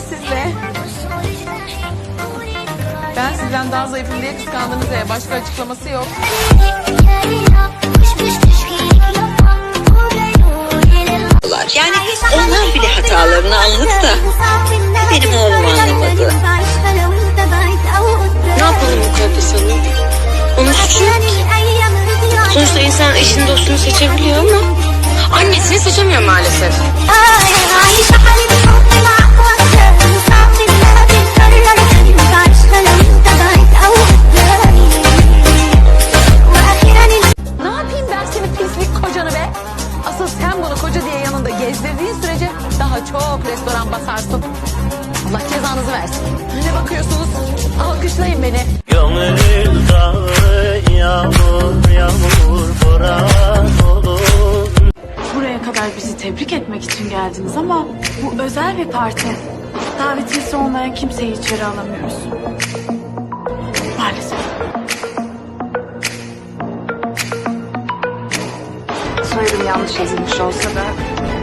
sizle. Ben sizden daha zayıfım diye kıskandınız ya. Başka açıklaması yok. Yani onlar bile hatalarını anladı da benim oğlum anlamadı. Ne yapalım bu kadar sanırım? Onun suçu ki. Sonuçta insan eşini dostunu seçebiliyor ama annesini seçemiyor maalesef. Çok restoran basarsın. Allah cezanızı versin. Ne bakıyorsunuz? Alkışlayın beni. Gönül dağı yağmur yağmur boran olur Buraya kadar bizi tebrik etmek için geldiniz ama bu özel bir parti. Davetlisi olmayan kimseyi içeri alamıyoruz. Maalesef. Soyadım yanlış yazılmış olsa da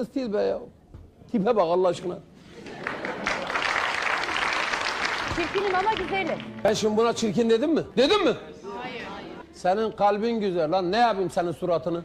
yıldız değil be ya. Tipe bak Allah aşkına. Çirkinim ama güzelim. Ben şimdi buna çirkin dedim mi? Dedim mi? Hayır. Senin kalbin güzel lan. Ne yapayım senin suratını?